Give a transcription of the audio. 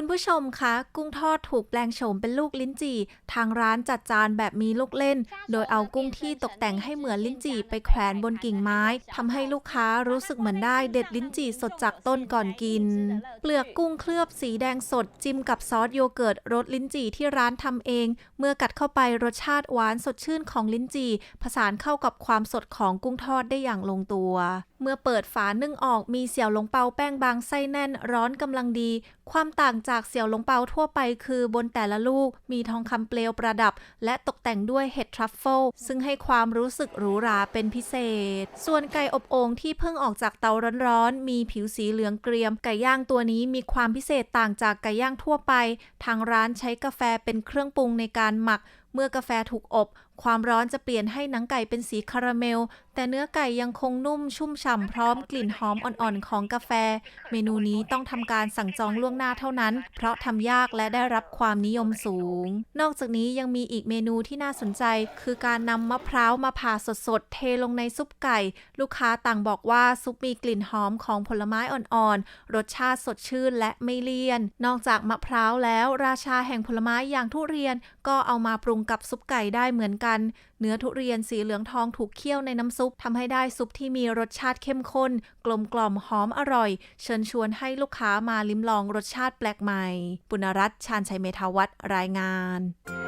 คุณผู้ชมคะ กุ้งทอดถูกแปลงโฉมเป็นลูกลิ้นจี่ ทางร้านจัดจานแบบมีลูกเล่น โดยเอากุ้งที่ตกแต่งให้เหมือนลิ้นจี่ไปแขวนบนกิ่งไม้ทำให้ลูกค้ารู้สึกเหมือนได้เด็ดลิ้นจี่สดจากต้นก่อนกิน เปลือกกุ้งเคลือบสีแดงสดจิ้มกับซอสโยเกิร์ตรสลิ้นจี่ที่ร้านทำเอง เมื่อกัดเข้าไปรสชาติหวานสดชื่นของลิ้นจี่ ผสานเข้ากับความสดของกุ้งทอดได้อย่างลงตัว เมื่อเปิดฝานึ่งออกมีเสี่ยวหลงเปาแป้งบางไส้แน่นร้อนกำลังดี ความต่างจากเสี่ยวหลงเปาทั่วไปคือบนแต่ละลูกมีทองคำเปลวประดับ และตกแต่งด้วยเห็ดทรัฟเฟิลซึ่งให้ความรู้สึกหรูหราเป็นพิเศษ ส่วนไก่อบโอ่งที่เพิ่งออกจากเตาร้อนๆ มีผิวสีเหลืองเกรียม ไก่ย่างตัวนี้มีความพิเศษต่างจากไก่ย่างทั่วไป ทางร้านใช้กาแฟเป็นเครื่องปรุงในการหมัก มื่อกาแฟถูกอบ ความร้อนจะเปลี่ยนให้หนังไก่เป็นสีคาราเมล แต่เนื้อไก่ยังคงนุ่มชุ่มฉ่ำพร้อมกลิ่นหอมอ่อนๆของกาแฟ เมนูนี้ต้องทำการสั่งจองล่วงหน้าเท่านั้น เพราะทำยากและได้รับความนิยมสูง นอกจากนี้ยังมีอีกเมนูที่น่าสนใจ คือการนำมะพร้าวมาผ่าสดๆ เทลงในซุปไก่ ลูกค้าต่างบอกว่าซุปมีกลิ่นหอมของผลไม้อ่อนๆ รสชาติสดชื่นและไม่เลี่ยน นอกจากมะพร้าวแล้ว ราชาแห่งผลไม้อย่างทุเรียนก็เอามาปรุงกับซุปไก่ได้เหมือนกัน เนื้อทุเรียนสีเหลืองทองถูกเคี่ยวในน้ำซุปทำให้ได้ซุปที่มีรสชาติเข้มข้น กลมกล่อมหอมอร่อย เชิญชวนให้ลูกค้ามาลิ้มลองรสชาติแปลกใหม่ ปุณรัตน์ชาญชัยเมธาวัฒรายงาน